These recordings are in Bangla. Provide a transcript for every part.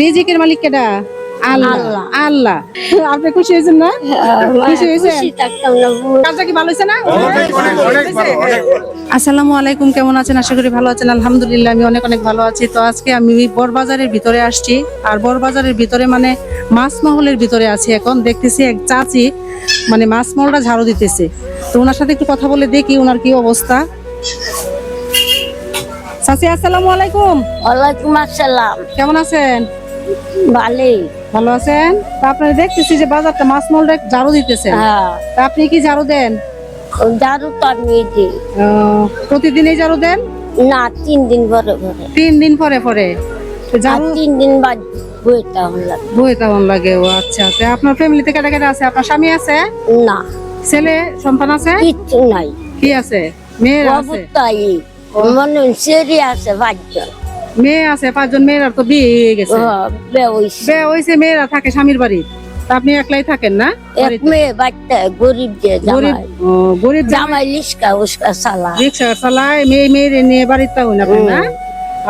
রিজিকের মালিক কেডা আল্লাহ। আল্লাহ। আপনি খুশি হয়েছেন না? খুশি হয়েছেন? কাজটা কি ভালো হয়েছে না? আসসালামু আলাইকুম কেমন আছেন? আশা করি ভালো আছেন। আলহামদুলিল্লাহ আমি অনেক অনেক ভালো আছি। তো আজকে আমি বড়বাজারের ভিতরে আসছি। আর বড়বাজারের ভিতরে মানে মাছ মহলের ভিতরে আছি এখন। দেখতেছি এক চাচি মানে মাছ মহলটা ঝাড়ু দিতেছে। তো ওনার সাথে একটু কথা বলে দেখি ওনার কি অবস্থা। চাচি আসসালামু আলাইকুম। ওয়ালাইকুম আসসালাম। কেমন আছেন? ভালোই ভালো আছেন? আপনারা দেখতেছি যে বাজারটা মাছ মহলটা ঝাড়ু দিতেছেন হ্যাঁ। আপনি কি ঝাড়ু দেন? দারু তো আমি দিই প্রতিদিনই ঝাড়ু দেন? না তিন দিন পরে পরে। তিন দিন পরে পরে? ঝাড়ু তিন দিন বাদ বইতে লাগে। ও আচ্ছা তো আপনার ফ্যামিলিতে কেটে কেটে আছে? আপনার স্বামী আছে? না। ছেলে সন্তান আছে? কিচ্ছু নাই। কি আছে? মেয়ের আছে? মনে আছে মেয়ে আছে পাঁচজন মেয়েরা তো বিয়ে গেছে। বেউস বিয়ে হয়েছে মেয়েরা থাকে স্বামীর বাড়ি। তা আপনি একলাই থাকেন না? এক মেয়ে বাচ্চা গরিব যে গরিব গরিব জামাই। লিস্কা উস্কা সালা রিক্সা চালায় মেয়ে মেয়েরে নিয়ে বাড়িতে হই না? না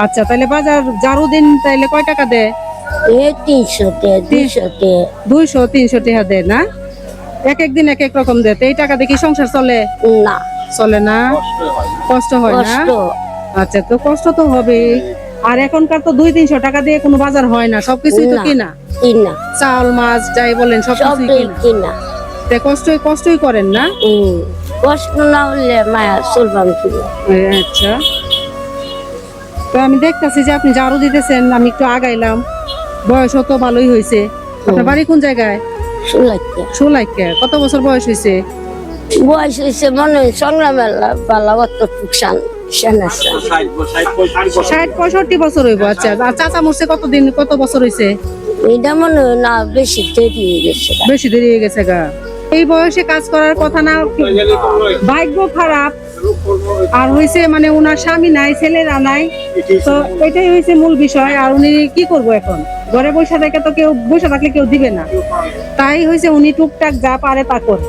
আচ্ছা তাহলে বাজার ঝাড়ু দিন তাইলে কয় টাকা দেয়? এ তিনশো তে দুইশো তে। দুইশো তিনশো টাকা দেয় না? এক এক দিন এক এক রকম দেয়। তো এই টাকা দেখি সংসার চলে? না। চলে না? কষ্ট হয়। না? আচ্ছা তো কষ্ট তো হবে আর এখনকার তো দুই তিনশো টাকা দিয়ে কোনো বাজার হয় না সবকিছুই তো কিনা। কিনা। চাল মাছ যাই বলেন সবকিছুই কিনা। তে কষ্টই কষ্টই করেন না? কষ্ট না হলে মায়া চলবাম আচ্ছা। তো আমি দেখতাছি যে আপনি ঝাড়ু দিতেছেন আমি একটু আগাইলাম। বয়সও তো ভালোই হয়েছে আপনার বাড়ি কোন জায়গায়? শুলাইতে সোলাইকে। কত বছর বয়স হয়েছে বয়স হয়েছে মনে সংগ্রামের পালা অত টুকসান ষাট পঁয়ষট্টি বছর হইব আচ্ছা। আর চাচা মরছে কতদিন কত বছর হয়েছে এটা মনে না বেশি দেরি হয়ে গেছে বেশি দেরি হয়ে গেছে গা। এই বয়সে কাজ করার কথা না ভাগ্য খারাপ। আর হয়েছে মানে ওনার স্বামী নাই ছেলেরা নাই। তো এটাই হয়েছে মূল বিষয়। আর উনি কি করব এখন? ঘরে বসে থেকে তো কেউ বসে থাকলে কেউ দিবে না। তাই হয়েছে উনি টুকটাক যা পারে তা করে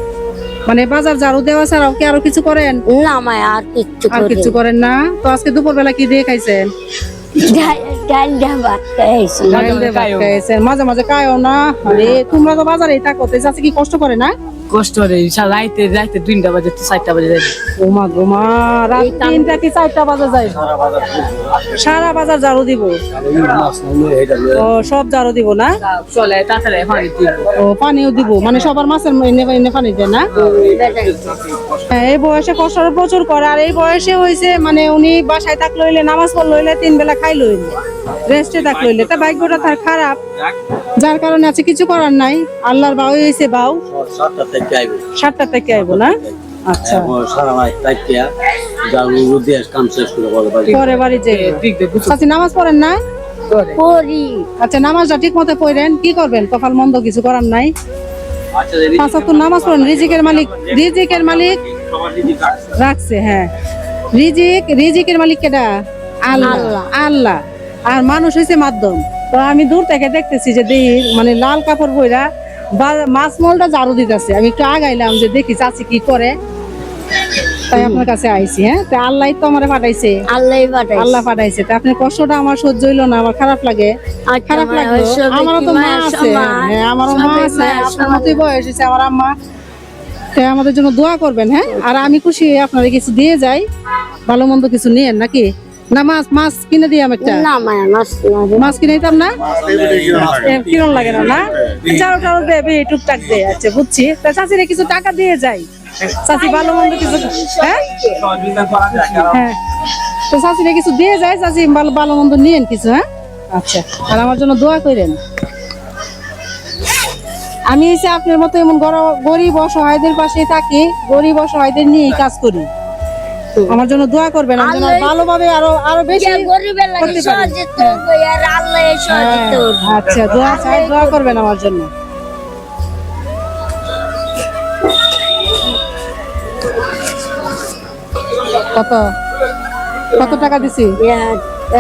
মানে বাজার ঝাড়ু দেওয়া ছাড়াও কি আরও কিছু করেন? না মায়া আর কিচ্ছু আর কিছু করেন না? তো আজকে দুপুরবেলা কি দিয়ে খাইছেন? মাঝে মাঝে খায়ও না। আরে তোমরা তো বাজারে থাকো কি কষ্ট করে না? কষ্ট রে রাইতে রাইতে তিনটা বাজে চারটা বাজে যাই ওমা গোমা রাত তিনটা কি চারটা বাজে যাই সারা বাজার দিব। ও সব দিব না? চলে তাড়াতাড়ি পানি দিব। ও পানিও দিব। মানে সবার মাছের এনে এনে পানি দেয় না? হ্যাঁ, এই বয়সে কষ্ট প্রচুর করে। আর এই বয়সে হয়েছে মানে উনি বাসায় থাক লইলে নামাজ পড় লইলে তিন বেলা খাই লইলে রেস্টে থাক লইলে। তা ভাগ্যটা তার খারাপ। যার কারণে আছে কিছু করার নাই। আল্লাহর বাউ হয়েছে বাউ। সাতটা থেকে আইব সাতটা থেকে আইবো না? আচ্ছা। সারা রাত তাইতিয়া জালু দিয়ে কাম শেষ করে বলে বাড়ি পরে বাড়ি যে নামাজ পড়েন না করি আচ্ছা নামাজটা ঠিক মতো পড়েন। কি করবেন? কপাল মন্দ কিছু করার নাই। আচ্ছা ওয়াক্ত নামাজ পড়েন। রিজিকের মালিক রিজিকের মালিক রাখছে হ্যাঁ। রিজিক রিজিকের মালিক কেডা? আল্লাহ আল্লাহ। আর মানুষ হয়েছে মাধ্যম। তো আমি দূর থেকে দেখতেছি যে দেহি মানে লাল কাপড় বইরা বা- মাছ মলটা ঝাড়ু দিতেছে। আমি একটু আগাইলাম যে দেখি চাচি কি করে। তাই আপনার কাছে আইছি হ্যাঁ? তো আল্লাহ তো আমার পাঠাইছে। আল্লাহ পাঠাইছে। আল্লাহ পাঠাইছে। তা আপনার কষ্টটা আমার সহ্য হইল না আমার খারাপ লাগে। আচ্ছা, খারাপ লাগল। আমারও তো মা আছে। হ্যাঁ আমারও মা আছে। আপনার মতোই বয়স হয়েছে আমার আম্মা। তাই আমাদের জন্য দোয়া করবেন হ্যাঁ? আর আমি খুশি আপনারা কিছু দিয়ে যাই। ভালো মন্দ কিছু নিয়েন নাকি? না মাছ মাছ কিনে দিই আমি একটা। না মায়া মাছ কিনে দিতাম না? কিরম লাগে? না না? চারো টারো দেবে টুকটাক দে আচ্ছা বুঝছি। তা চাচিরে কিছু টাকা দিয়ে যাই। চাচি ভালো মন্দ কিছু হ্যাঁ? হ্যাঁ। তো চাচিরে কিছু দিয়ে যায় চাচি ভালো ভালো মন্দ নিয়েন কিছু হ্যাঁ? আচ্ছা আর আমার জন্য দোয়া করেন। আমি এসে আপনার মতো এমন গর- গরিব অসহায়দের পাশে থাকি গরিব অসহায়দের নিয়েই কাজ করি। আমার জন্য দোয়া করবেন আমি যেন ভালোভাবে আরও আরও বেশি গরিবের লাগে করতে পারি। আর আল্লাহ সহজিত হ্যাঁ, আচ্ছা দোয়া চাই দোয়া করবেন আমার জন্য। কত? কত টাকা দিছি?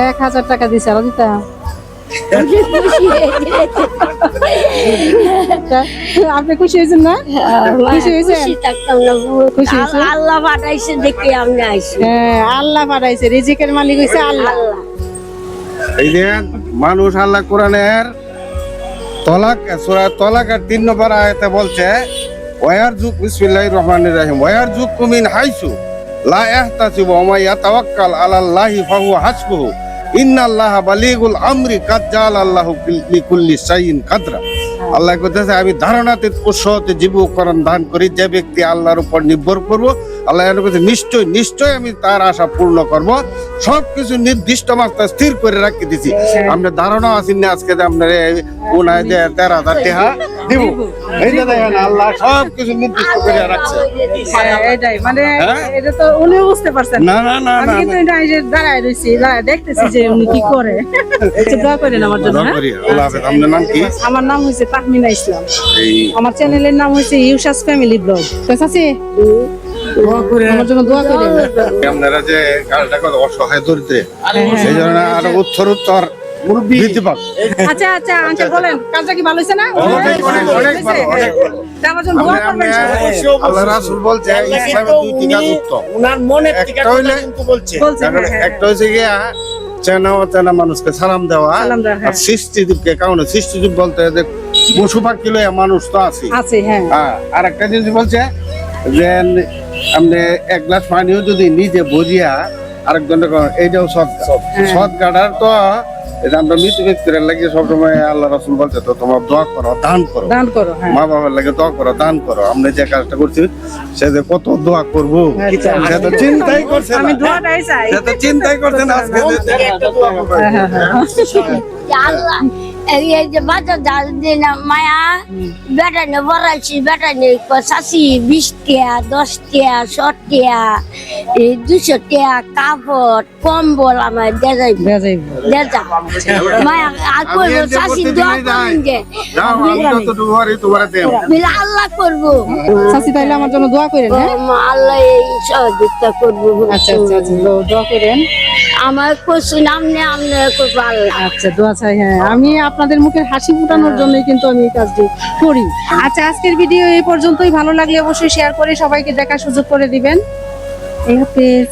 এক হাজার টাকা দিছি আরও দিতাম। আপনি খুশি হয়েছেন না? খুশি হয়েছেন? খুশি আল্লাহ পাঠাইছে দেখে আমি আইসি হ্যাঁ আল্লাহ পাঠাইছে রিজিকের মালিক হইছে আল্লাহ। এই দেন মানুষ আল্লাহ কোরআনের তলাক সূরা তলাকের তিন নম্বর আয়াতে বলছে ওয়ার যুগ বিসমিল্লাহির রহমানির রহিম ওয়ার যুগ কুমিন হাইসু লা ইয়াহতাসিবু ওয়া মা ইয়াতাওয়াক্কাল আলাল্লাহি ফাহুয়া হাসবুহু। ইন্নাল্লাহা বালিগুল আমরি শাইইন কাদরা। আল্লাহ আমি ধারণাতে উৎসহতে জীবকরণ দান করি যে ব্যক্তি আল্লাহর উপর নির্ভর করব আল্লাহ নিশ্চয় নিশ্চয় আমি তার আশা পূর্ণ করব। সবকিছু নির্দিষ্ট মাত্রা স্থির করে রাখি দিছি আমরা ধারণা আছেন না আজকে যে আপনার উনায় যে তেরো হাজার টাকা দিব। এই যে দেখেন আল্লাহ সবকিছু নির্দিষ্ট করে রাখছে। হ্যাঁ, এটাই মানে হ্যাঁ? এটা তো উনিও বুঝতে পারছেন। না না না আমি কিন্তু এটা এই যে দাঁড়ায় রয়েছি দাঁড়ায় দেখতেছি যে উনি কি করে। একটু দোয়া করেন আমার জন্য দোয়া হ্যাঁ? করি আল্লাহ হাফেজ। আপনার নাম কি? আমার নাম তাহমিনা ইসলাম। আমার চ্যানেলের নাম হয়েছে ইউসাস ফ্যামিলি ব্লগ। ঠিক আছে আমার জন্য দোয়া করেন। আপনারা যে কত অসহায় দরিদ্রে জন্য আরও উত্তর উত্তর বৃদ্ধি আচ্ছা আচ্ছা আঙ্কেল বলেন। কাজটা কি ভালো হয়েছে না? একটা হচ্ছে গিয়া চেনা অচেনা মানুষকে সালাম দেওয়া হ্যাঁ। আর সৃষ্টিজীবকে কারণ সৃষ্টিজীব বলতে যে পশু পাখি লইয়া মানুষ তো আছে আছে হ্যাঁ। হ্যাঁ আর একটা জিনিস বলছে যে আপনি এক গ্লাস পানিও যদি নিজে বুঝিয়া আরেকজনকে করেন, এইটাও সৎ হ্যাঁ। সৎ গাড়ার তো এটা আমরা মৃত ব্যক্তির লাগে সবসময় আল্লাহ রাসুল বলছে তো তোমার দোয়া করো দান করো। দান করো হ্যাঁ। মা বাবার লাগে দোয়া করো দান করো। আমরা যে কাজটা করছি সে যে কত দোয়া করব আচ্ছা। সে তো চিন্তাই করছে না। সে তো চিন্তাই করছে না আজকে মায়া বেটা নে বড়াইছি বেটা নে শাশি বিশ টিয়া দশ টিয়া ষাট টিয়া দুশো টিয়া কাপড় কম্বল আমার দেজাইব দেয়া যাইব। দেজা মায়া আর করব প্রতিদিনই দোয়া। করুন যে। আল্লাহ করব। চাচি তাইলে আমার জন্য দোয়া করেন হ্যাঁ? আল্লাহ এই সহযোগিতা করব। আচ্ছা আচ্ছা আচ্ছা দো- দোয়া করেন। আমার কচু নামনে আমনে করব আল্লাহ। আচ্ছা দোয়া চাই হ্যাঁ। আমি আপনাদের মুখে হাসি ফুটানোর জন্যই কিন্তু আমি এই কাজটি করি। আচ্ছা আজকের ভিডিও এই পর্যন্তই। ভালো লাগলে অবশ্যই শেয়ার করে সবাইকে দেখার সুযোগ করে দিবেন। এই হাফেজ